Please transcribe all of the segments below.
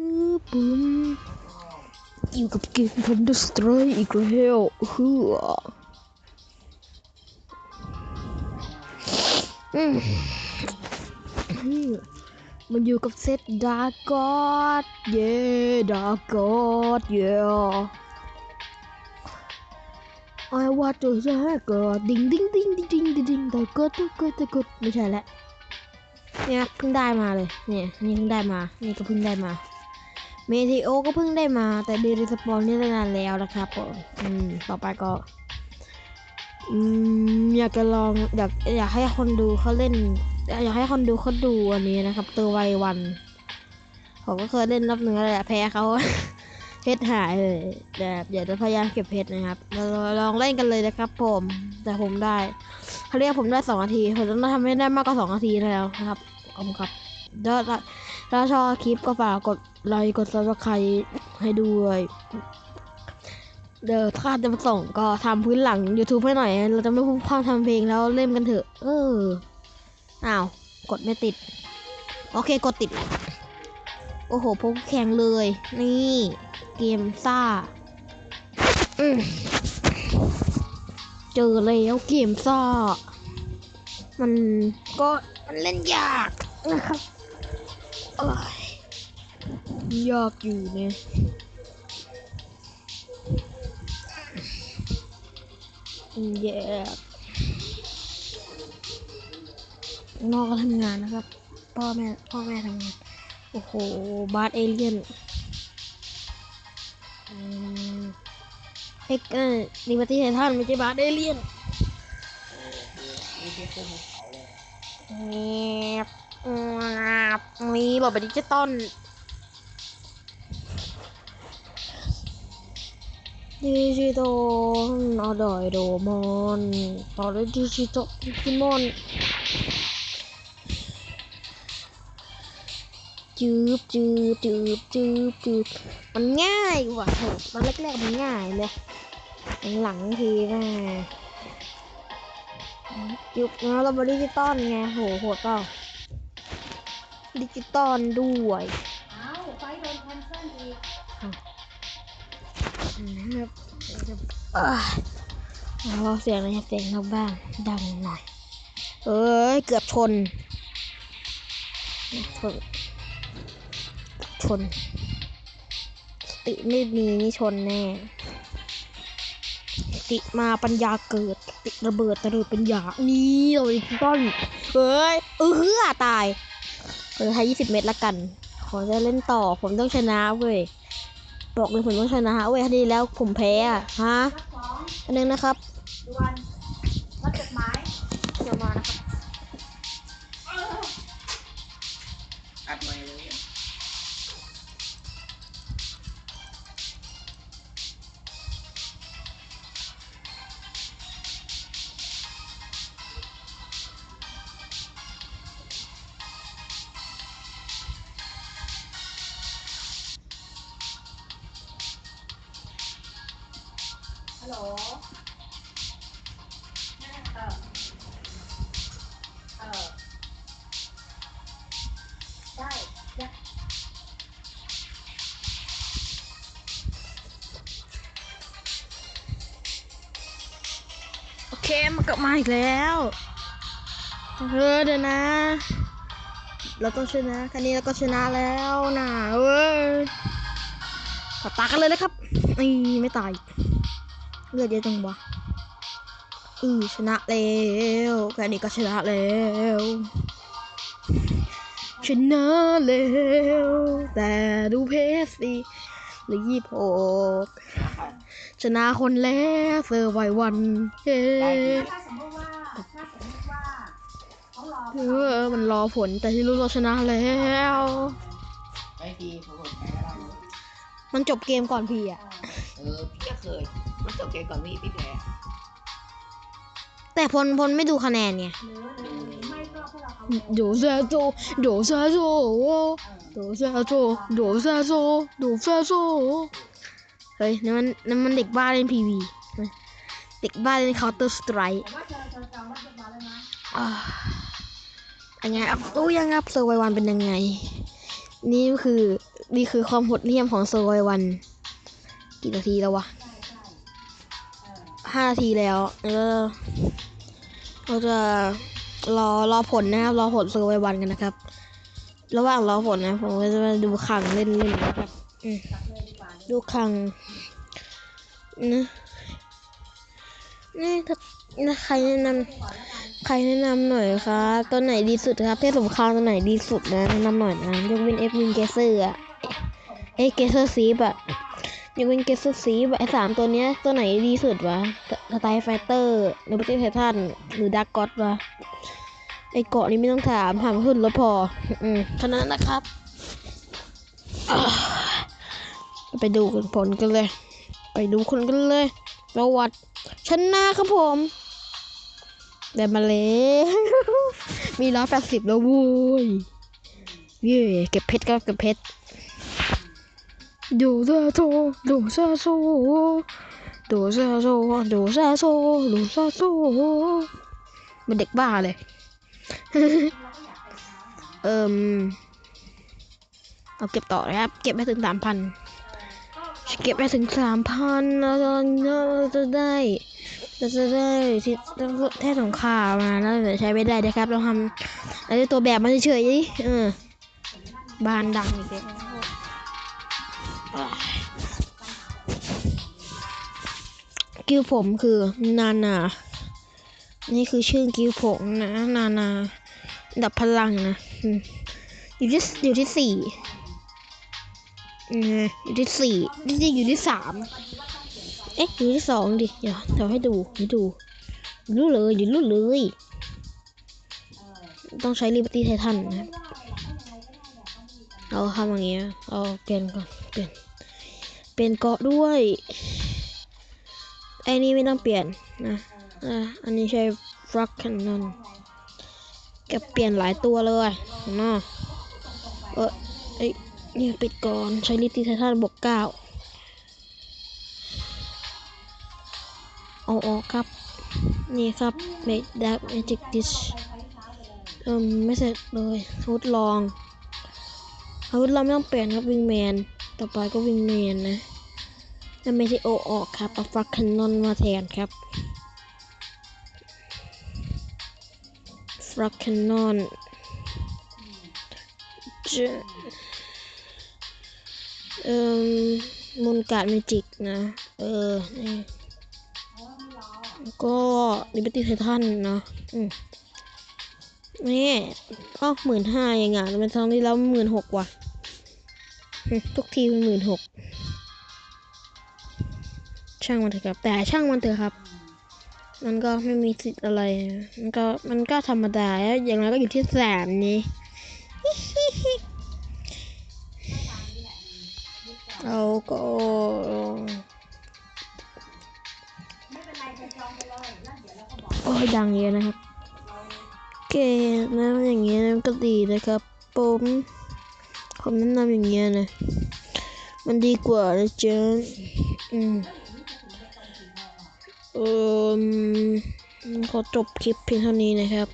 คือปุ้มอยู่กับเกมพันธุ์สไตร์อีกแล้วฮืออืมอืมมันอยู่กับเซตดาร์กอดเย่ดาร์กอดเย่ I want to say ก็ดิ้งดิ้งดิ้งดิ้งดิ้งดิ้งดิ้งแต่ก็แต่ก็แต่ก็ไม่ใช่แล้วเนี่ยเพิ่งได้มาเลยเนี่ยนี่เพิ่งได้มานี่ก็เพิ่งได้มา เมทีโอก็เพิ่งได้มาแต่เดลิสปอนนี่ได้นานแล้วนะครับผมอืมต่อไปก็อืมอยากจะลองอยากอยากให้คนดูเขาเล่น อยากให้คนดูเขาดูอันนี้นะครับ ตัวไววันผมก็เคยเล่นรอบหนึ่งแล้วแหละแพ้เขาเพชรหายเลยแต่เดี๋ยวจะพยายามเก็บเพชรนะครับเราลองเล่นกันเลยนะครับผม แต่ผมได้เขาเรียกผมได้สองนาทีผมต้องทำให้ได้มากกว่าสองนาทีแล้วนะครับขอบคุณครับถ้าถ้า ถ้าชอบคลิปก็ฝากกดไลค์กดซับสไครต์ให้ด้วยเดี๋ยวถ้าจะมาส่งก็ทำพื้นหลัง YouTube ให้หน่อย เราจะไม่พูดความทำเพลงแล้วเล่นกันเถอะ เอออ้าว กดไม่ติด โอเคกดติด โอ้โหพกแข็งเลย นี่ เกมซ่าเจอแล้วเกมซ่า มันก็มันเล่นยากนะครับ ยยากอยู่เนี่ยอืมแย่นอกก็ทำงานนะครับ พ่อแม่พ่อแม่ทำงาน โอ้โห บาร์เอเลียนอืมเอ็กเออนิมาที่ไททันไม่ใช่บาร์เอเลียนนี่ที่ขึ้นภูเขาเลยแงบงับ มีบอกแบบดิจิตอลดิจิตอลอดอยโดมอนต่อด้วยดิจิตอลดิจิมอนจืบจืบจืบจืบจืบมันง่ายว่ะโหตอนแรกๆมันง่ายเลยหลังทีแม่ยุคนี้เรามาดิจิตอลไงโหโหดเปล่า ดิจิตอลด้วยอ้าวไฟโดนแคนเซิลอีกนะครับเอ้ยเราเสียงอะไรเสียงนอกบ้านดังหน่อย เอ้ย เกือบชน ชน ชน สติไม่มีนี่ชนแน่สติมาปัญญาเกิดสติระเบิดตะเริดปัญญา นี่เราดิจิตอลเอ้ย เออเฮือตาย เออให้ยี่สิบเมตรละกัน ขอจะเล่นต่อ ผมต้องชนะเว้ย บอกเลยผมต้องชนะเว้ยคดีแล้วผมแพ้อะฮะอันนึงนะครับด่วนรับจดหมายเดี๋ยวมานะครับ ลโหลเออเออได้ไดโอเคมันกลับมาอีกแล้วเออเดี๋ยวนะ เราต้องชนะคันนี้เราก็ชนะแล้วนะเว้ยตัดตากันเลยนะครับนี่ไม่ตาย เลือดเยอะจังวะอือชนะแล้วแค่นี้ก็ชนะแล้วชนะแล้วแต่ดูเพสสิเหรือยี่หกชนะคนแล้วเซอร์ไววันเฮ้ได้ดีถ้าสมมติว่าถ้าสมมติว่าเขารอเออมันรอผลแต่ที่รู้เราชนะแล้วไอ้ทีผมแพ้แล้วมันจบเกมก่อนพี่อะเออ พี่ก็เคย มันจบเกมก่อนพี่พี่แพ้แต่พลพลไม่ดูคะแนนไงหรือหรือไม่ก็พวกเราเอาโดซาโจโดซาโจโดซาโจโดซาโจโดซาโจเฮ้ยนั่นมันนั่นมันเด็กบ้าเล่นพีวีเด็กบ้าเล่น Counter Strike แต่ว่าเจอเจอจองรับจดหมายเลยนะอ่าอันไงอัพตู้ยังอัพเซอร์ไววันเป็นยังไง นี่คือนี่คือความโหดเหี้ยมของโซยวัน กี่นาทีแล้ววะใช่ใช่เออ ห้าทีแล้วแล้วเราจะรอรอผลนะครับ รอผลโซยวันกันนะครับ ระหว่างรอผลนะ ผมก็จะมาดูขังเล่นๆนะครับดูขังนะนี่ถ้านะใครแนะนำใครแนะนำหน่อยครับตัวไหนดีสุดครับเพศสงคามตัวไหนดีสุดนะแนะนำหน่อยนะยกเว้นเอฟวินเกเซอร์อะเอ้เกเซอร์ซีบอะ ยกเว้นเกเซอร์ซีบไอสามตัวเนี้ย ตัวไหนดีสุดวะสไตล์ไฟเตอร์หรือปฏิเททันหรือดักก็อตวะไอเกาะนี้ไม่ต้องถามถามขึ้นรถพอ อืมเท่านั้นนะครับ ไปดูกันผลกันเลย ไปดูคนกันเลย ประวัติชนะครับผมได้มาแล้วมีร้อยแปดสิบแล้ววุ้ยเย่เก็บเพชรครับเก็บเพชร ดูซาโซดูซาโซดูซาโซดูซาโซดูซาโซมันเด็กบ้าเลย เอิมเอาเก็บต่อนะครับ เก็บไปถึงสามพัน เก็บไปถึงสามพันแล้วเราจะได้เราจะได้ที่แท่สงครามมาแล้วเดี๋ยวใช้ไม่ได้นะครับ เราทำเราจะตัวแบบมาเฉยๆดิเออ บานดังอีกแล้ว กิวผมคือนานา นี่คือชื่อกิวผมนะนานาอันดับพลังนะ อยู่ที่อยู่ที่สี่อืมอยู่ที่สี่จริงๆอยู่ที่สามเอ๊ะอยู่ที่สองดิ เดี๋ยวเดี๋ยวให้ดูให้ดูรู้เลยอยู่รู้เลย ต้องใช้ลิบ r ตี้ไททันนะ เราทำอย่างเงี้ย เราเปลี่ยนก่อน เปลี่ยนเปลี่ยนเกาะด้วยไอ้นี่ไม่ต้องเปลี่ยนนะอะอันนี้ใช้ฟลักแคนนอนแกเปลี่ยนหลายตัวเลยนะเออไอยเนี่ยปิดก่อนใช้ลิปตีไททันบวกเก้าเอาออกครับ นี่ครับ make that magic dish เอิมไม่เสร็จเลยทดลองอาวุธเราไม่ต้องเปลี่ยนครับวิงแมน ต่อไปก็วิงแมนนะแล้วไม่ใช่โอออกครับเอาฟักแคนนอนมาแทนครับฟักแคนนอนจะเอ่อมูลการเมจิกนะ เออนี่ก็ลิเบอร์ตี้ไททันเนาะอืมนี่ก็หมื่นห้าเองอะแล้วมันทองที่แล้วหมื่นหกว่ะ ทุกทีเป็นหมื่นหกช่างมันเถอะครับ แต่ช่างมันเถอะครับ มันก็ไม่มีสิทธิ์อะไร มันก็มันก็ธรรมดาแล้วอย่างไรก็อยู่ที่แสนนี้เราก็ไม่เป็นไรจะจองไปเลยแล้วเราก็โอ้ยดังเยอะนะครับ เกมนะอย่างเงี้ยนก็ดีนะครับผมำแนะนำอย่างเงี้ยนะ มันดีกว่านะจ๊ะอืมเออขอจบคลิปเพียงเท่านี้นะครับ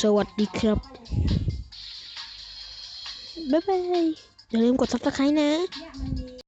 สวัสดีครับ บ๊ายบาย อย่าลืมกด subscribe นะ